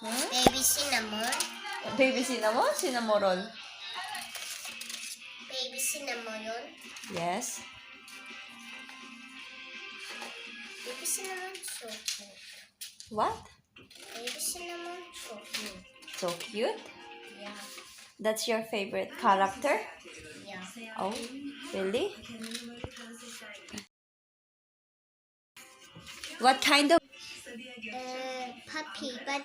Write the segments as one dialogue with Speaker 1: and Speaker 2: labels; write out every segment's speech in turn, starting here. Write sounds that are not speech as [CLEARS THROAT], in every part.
Speaker 1: Hmm?
Speaker 2: Baby cinnamon.
Speaker 1: Baby cinnamon? Cinnamon roll.
Speaker 2: Baby cinnamon.
Speaker 1: Yes.
Speaker 2: Baby cinnamon so cute.
Speaker 1: What?
Speaker 2: Baby cinnamon so cute.
Speaker 1: So cute.
Speaker 2: Yeah.
Speaker 1: That's your favorite character?
Speaker 2: Yeah.
Speaker 1: Oh, really? What kind of...
Speaker 2: Uh, puppy, but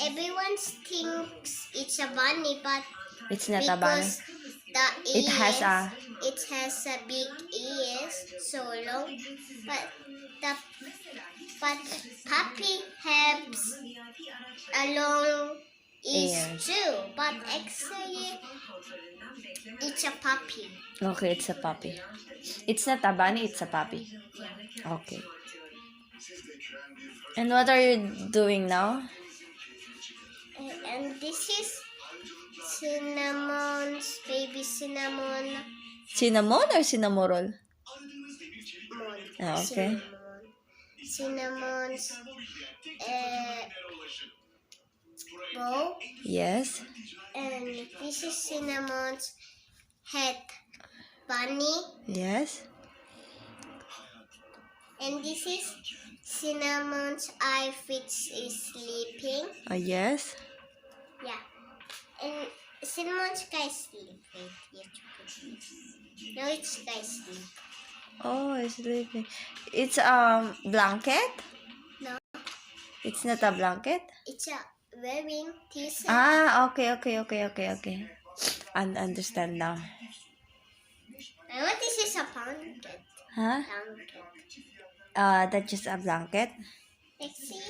Speaker 2: everyone thinks it's a bunny, but
Speaker 1: It's not a bunny.
Speaker 2: because the
Speaker 1: It has
Speaker 2: ears,
Speaker 1: a-
Speaker 2: it has a big ears, so long, but the but puppy has a long ears
Speaker 1: Ears.
Speaker 2: too, but actually it's a puppy.
Speaker 1: Okay, it's a puppy. It's not a bunny, it's a puppy. Okay. And what are you doing now?
Speaker 2: And this is cinnamon's baby cinnamon.
Speaker 1: Cinnamon or cinnamon roll? Ah, okay.
Speaker 2: Cinnamon. Cinnamon's uh, bow.
Speaker 1: Yes.
Speaker 2: And this is Cinnamon's head bunny.
Speaker 1: Yes.
Speaker 2: And this is Cinnamon's eye which is sleeping.
Speaker 1: Oh, yes.
Speaker 2: Yeah. And Cinnamon's guy sleep. Wait, you have to put this. No, it's guy sleep.
Speaker 1: Oh, it's sleeping. It's um blanket?
Speaker 2: No,
Speaker 1: It's not a blanket?
Speaker 2: it's a wearing t-shirt.
Speaker 1: Ah, okay, okay, okay, okay, okay. And understand now.
Speaker 2: I want this is a blanket.
Speaker 1: Huh?
Speaker 2: Blanket.
Speaker 1: Uh, that's just a blanket?
Speaker 2: Let's see.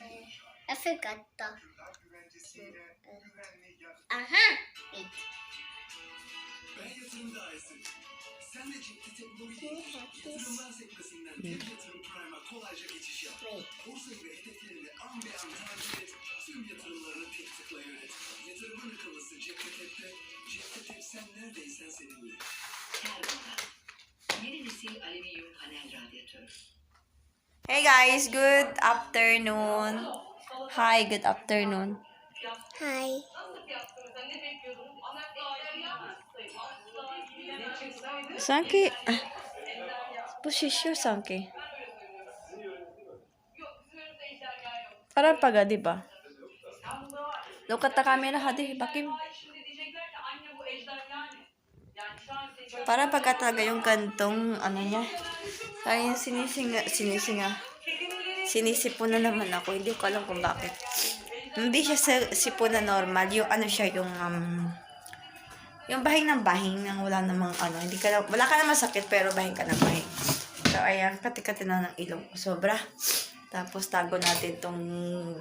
Speaker 2: Uh, I forgot the. Uh huh. Wait. Do you have this? Wait.
Speaker 3: Alüminyum panel radyatör.
Speaker 1: Hey guys, good afternoon. Hi, good afternoon.
Speaker 2: Hi.
Speaker 1: Sanki. Posisyo, Sanki. Parang paga, di ba? Look at the camera, hadi, bakim. Parang pagka talaga yung kantong, ano niya. Parang sinisinga, sinisinga. Sinisipon na naman ako, hindi ko alam kung bakit. Hindi siya sa sipon na normal, yung ano siya, yung, um, yung bahing ng bahing nang wala namang ano, hindi ka wala ka naman sakit pero bahing ka ng bahing. So, ayan, katikati na ng ilong ko. Sobra. Tapos, tago natin tong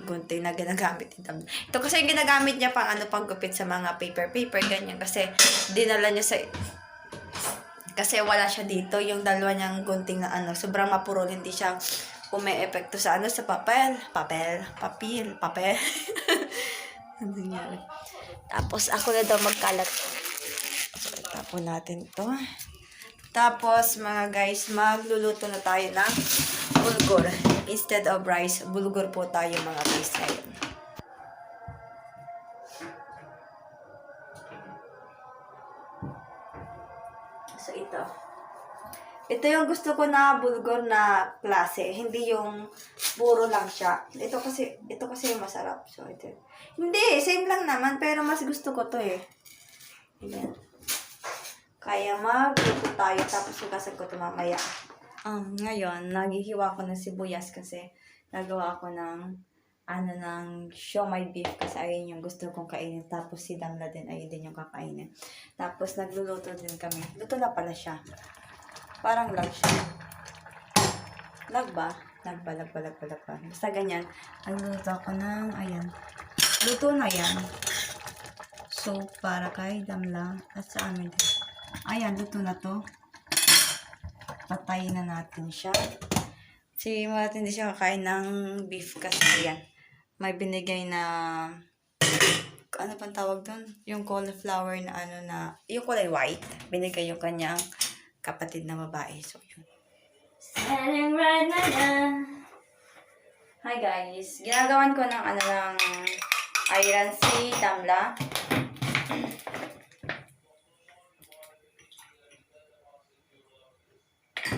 Speaker 1: gunting na ginagamit ni Dam. Ito kasi yung ginagamit niya pang ano, paggupit sa mga paper-paper, ganyan. Kasi, dinala niya sa, kasi wala siya dito. Yung dalawa niyang gunting na ano, sobrang mapurol. Hindi siya umi-epekto sa ano, sa papel. Papel. Papel. [LAUGHS] Papel. ano nangyari? Tapos, ako na daw magkalat. So, tapon natin to. Tapos, mga guys, magluluto na tayo ng bulgur. Instead of rice, bulgur po tayo mga guys ngayon. So, ito. Ito yung gusto ko na bulgur na klase. Hindi yung puro lang siya. Ito kasi, ito kasi yung masarap. So, ito. Hindi, same lang naman. Pero mas gusto ko to eh. Ayan. Kaya magluto tayo. Tapos hugasan ko ito mamaya. Um, ngayon, naghihiwa ko ng sibuyas kasi nagawa ko ng ano ng siomay beef kasi ayun yung gusto kong kainin. Tapos si Damla din, ayun din yung kakainin. Tapos nagluluto din kami. Luto na pala siya. Parang lag siya. Lag ba? Lag ba, lag ba, lag ba, lag ba. Basta ganyan. Nagluluto ako ng, ayan. Luto na yan. So, para kay Damla at sa amin din. Ayan, luto na to. Patayin na natin siya. Si Marat hindi siya kakain ng beef kasi ayan. May binigay na ano pang tawag doon? Yung cauliflower na ano na, yung kulay white. Binigay yung kanyang kapatid na babae. So, yun. Standing right now. Hi guys, ginagawan ko ng ano ng iron si Tamla.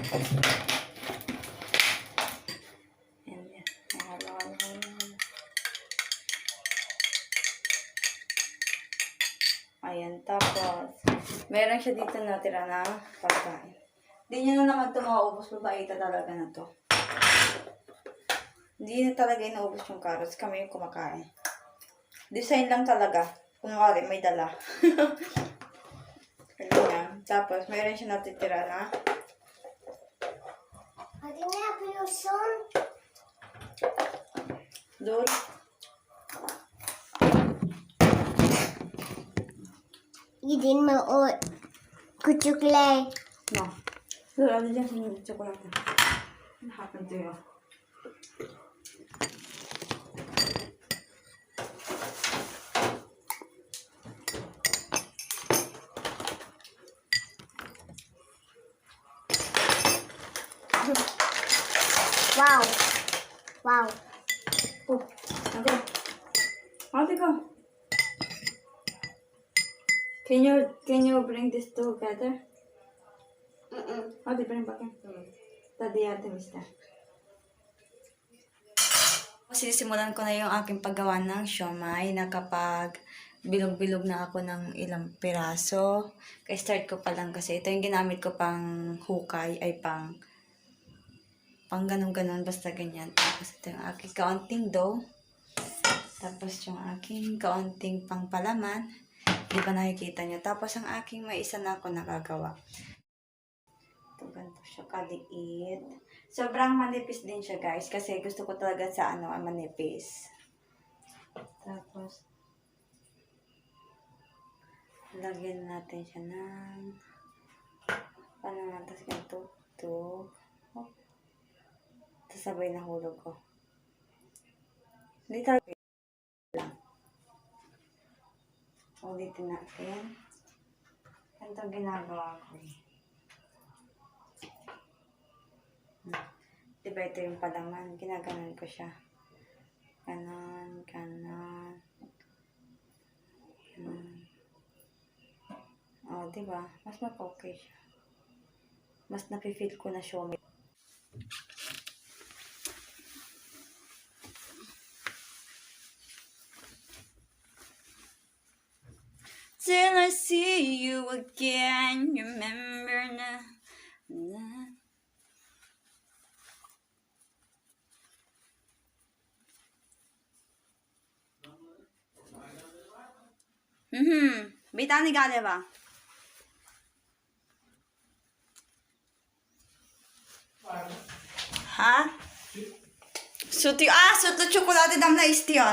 Speaker 1: Ayan. Ayan, tapos, meron siya dito natira na pagkain. Hindi niya na naman ito mauubos, babaita talaga na to. Hindi na talaga inaubos yung carrots. Kami yung kumakain. Design lang talaga. Kunwari, may dala. [LAUGHS] Ganyan. Tapos, mayroon siya natitira na.
Speaker 2: Pwede na pinuson.
Speaker 1: Doon.
Speaker 2: Idin mo o kutsukle.
Speaker 1: No. Doon, ano dyan sa chocolate. What happened to you?
Speaker 2: Wow. Wow.
Speaker 1: Oh, okay. Ate ko. Can you, can you bring this together?
Speaker 2: Mm-mm.
Speaker 1: Ate, bring back in. Tadi ate, mister. Sinisimulan ko na yung aking paggawa ng siomay na kapag bilog-bilog na ako ng ilang piraso. Kaya start ko pa lang kasi ito yung ginamit ko pang hukay ay pang pang ganun-ganun basta ganyan. Tapos ito yung aking kaunting dough. Tapos yung aking kaunting pangpalaman. Di ba nakikita nyo? Tapos ang aking may isa na ako nakagawa. Ito, ganito siya kaliit. Sobrang manipis din siya, guys. Kasi gusto ko talaga sa ano, manipis. Tapos, lagyan natin siya ng paano nga, tapos ganito, ito. Oh. Tapos sabay na hulog ko. Hindi talaga lang. Ulitin natin. Ganito ginagawa ko eh. Diba ito yung palaman? Ginaganon ko siya. Ganon, ganon. Ganon. Oh, diba? Mas mag-okay siya. Mas napifeel ko na siya. Till see you again. Remember now. now. Mhm, bir tane galiba. Ha? Süt yok. Aa sütlü çikolata damla istiyor.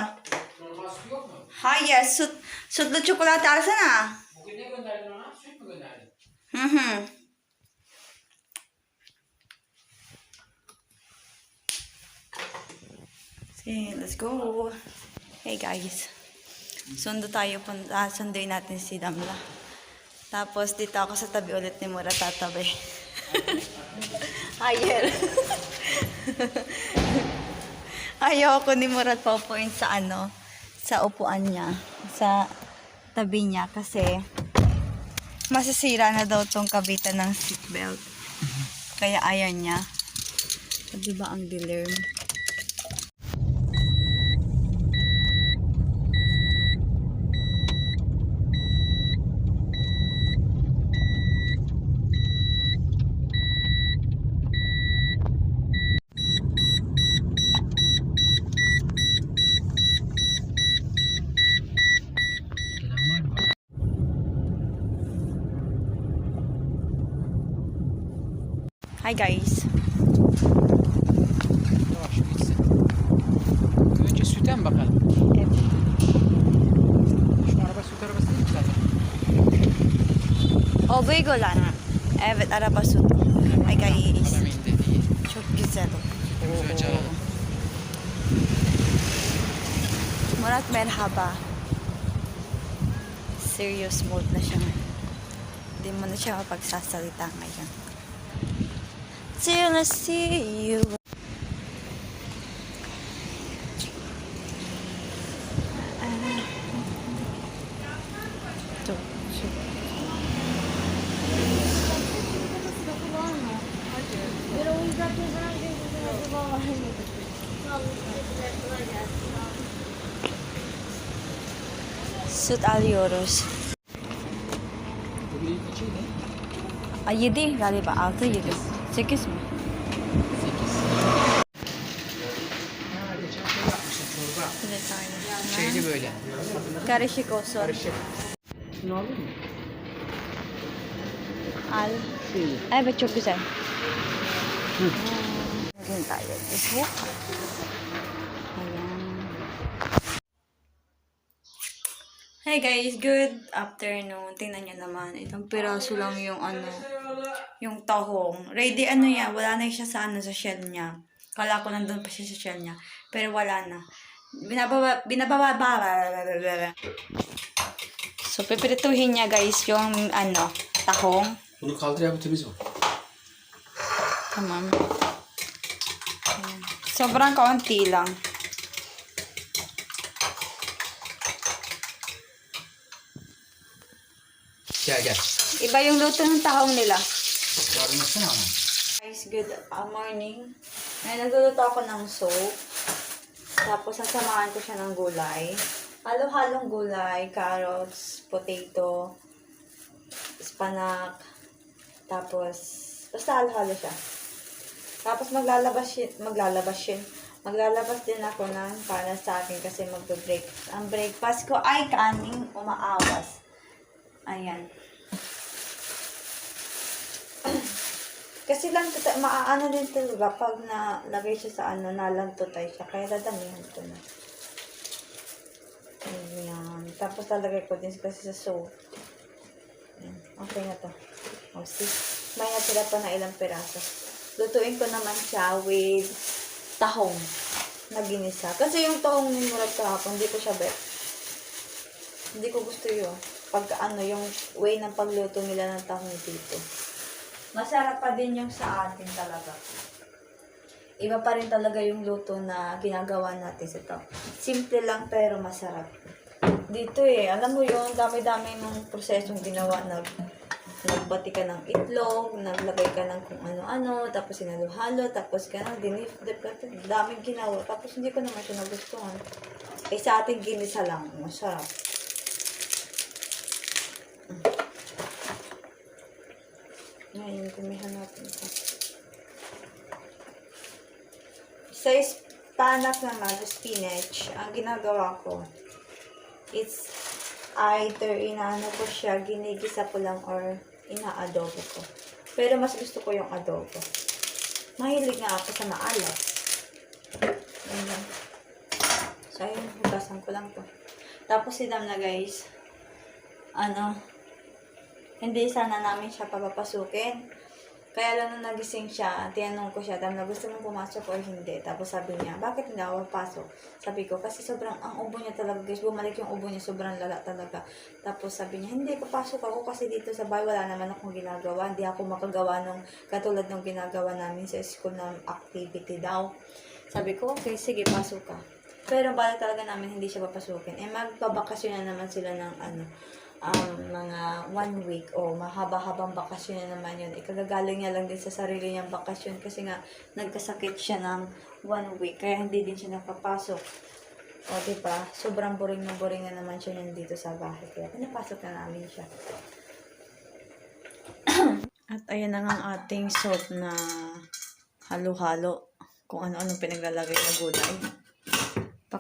Speaker 4: Normal süt yok mu?
Speaker 1: Hayır süt, sütlü çikolata alsana.
Speaker 4: Bugün ne gönderdin ona? Süt mü gönderdin?
Speaker 1: Hı hı. Okay, let's go. Hey guys. Sundo tayo punta. Sunduin natin si Damla. Tapos dito ako sa tabi ulit ni Mura tatabi. Hayır. [LAUGHS] [LAUGHS] Ayoko ni Murat paupuin sa ano, sa upuan niya, sa tabi niya kasi masisira na daw tong kabitan ng seatbelt. Kaya ayaw niya. O, diba ang dilim? Hi guys.
Speaker 4: Yavaş gitsin. Önce süte mi bakalım?
Speaker 1: Evet.
Speaker 4: Şu araba süt arabası değil mi zaten?
Speaker 1: O Vigo lang. Evet, araba süt. Hi guys. Çok güzel Oo. Murat merhaba. Serious mode na siya. Hindi mo na siya mapagsasalita ngayon till I see you. Süt alıyoruz. Ay, yedi galiba altı yedi. 8 mi?
Speaker 4: 8. Ha geçen şey yapmışsın çorba.
Speaker 1: Evet aynen.
Speaker 4: Şeyli böyle.
Speaker 1: Karışık olsun.
Speaker 4: Karışık. Şunu aldın mı?
Speaker 1: Al.
Speaker 4: Şeyli.
Speaker 1: Evet çok güzel. Bugün tayo ito. Hey guys, good afternoon. Tingnan nyo naman. Itong piraso lang yung ano, yung tahong. Ready ano yan, wala na siya sa ano sa shell niya. Kala ko nandun pa siya sa shell niya. Pero wala na. Binababa, binababa, So, pipirituhin niya guys yung ano, tahong.
Speaker 5: Bunu kaldır ya bu temiz o.
Speaker 1: Tamam. Sobrang kaunti lang.
Speaker 4: Gel gel.
Speaker 1: Iba yung luto ng tahong nila.
Speaker 4: Ama.
Speaker 1: Guys, good uh, morning. Ngayon, nagluluto ako ng soup. Tapos, sasamahan ko siya ng gulay. Halo-halong gulay, carrots, potato, spanak, tapos, basta halo-halo siya. Tapos, maglalabas maglalabas yun. Maglalabas din ako ng para sa akin kasi magbe-break. Ang breakfast ko ay kaning umaawas. Ayan. Kasi lang, tuta- maaano din talaga pag nalagay siya sa ano, nalantutay siya. Kaya dadamihan ko na. Ayan. Tapos lalagay ko din kasi sa soap. Okay na to. O, see? May natira pa na ilang piraso. Lutuin ko naman siya with tahong na ginisa. Kasi yung tahong ni Murag kahapon, hindi ko siya bet. Hindi ko gusto yun. Pag ano, yung way ng pagluto nila ng tahong dito. Masarap pa din yung sa atin talaga. Iba pa rin talaga yung luto na ginagawa natin sa ito. Simple lang pero masarap. Dito eh, alam mo yun, dami-dami ng prosesong ginawa. Nag, nagbati ka ng itlog, naglagay ka ng kung ano-ano, tapos sinalo-halo, tapos ka na, dinif, daming ginawa. Tapos hindi ko naman siya nagustuhan. Eh sa atin ginisa lang, masarap. Ngayon, gumihan natin ito. Sa spanak naman, spinach, ang ginagawa ko, it's either inaano ko siya, ginigisa ko lang, or inaadobo ko. Pero mas gusto ko yung adobo. Mahilig nga ako sa maalat. Ayan. So, ayun, hugasan ko lang to. Tapos, sidam na guys, ano, hindi sana namin siya papapasukin. Kaya lang nung nagising siya, tinanong ko siya, dam na gusto mong pumasok or hindi. Tapos sabi niya, bakit hindi ako papasok? Sabi ko, kasi sobrang, ang ubo niya talaga guys, bumalik yung ubo niya, sobrang lala talaga. Tapos sabi niya, hindi, papasok ako kasi dito sa bahay, wala naman akong ginagawa. Hindi ako makagawa ng katulad ng ginagawa namin sa school na activity daw. Sabi ko, okay, sige, pasok ka. Pero balik talaga namin hindi siya papasukin. Eh, magpabakasyon na naman sila ng ano, um, mga one week o mahaba-habang bakasyon na naman yun. Ikagagaling niya lang din sa sarili niyang bakasyon kasi nga nagkasakit siya ng one week kaya hindi din siya nakapasok. O, di ba? Sobrang boring na boring na naman siya nandito sa bahay. Kaya pinapasok na namin siya. [CLEARS THROAT] At ayan na ang ating soup na halo-halo. Kung ano-ano pinaglalagay na gulay.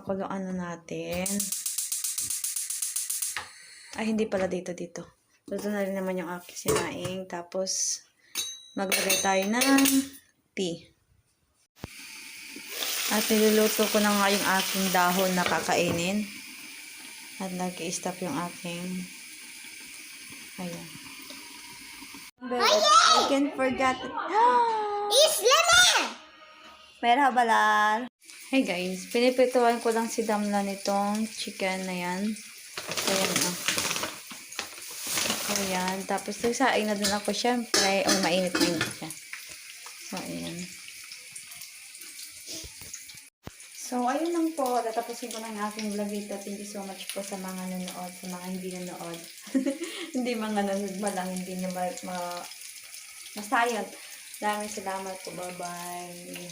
Speaker 1: Pakuluan na natin. Ay, hindi pala dito, dito. Luto na rin naman yung aking sinaing. Tapos, maglagay tayo ng tea. At niluluto ko na nga yung aking dahon na kakainin. At nag-i-stop yung aking... Ayan. I can't forget. [GASPS]
Speaker 2: Islame!
Speaker 1: Merhabalar. Hey guys, pinipituan ko lang si Damla nitong chicken na yan. Ayan ah. Ayan. Tapos nagsaing na din ako syempre. Oh, mainit na init siya. So, ayan. So, ayun lang po. Tatapusin ko na ang aking vlog dito. Thank you so much po sa mga nanonood, sa mga hindi nanonood. [LAUGHS] hindi mga nanonood man lang, hindi na ma... ma Basta yun. Maraming salamat po. Bye-bye.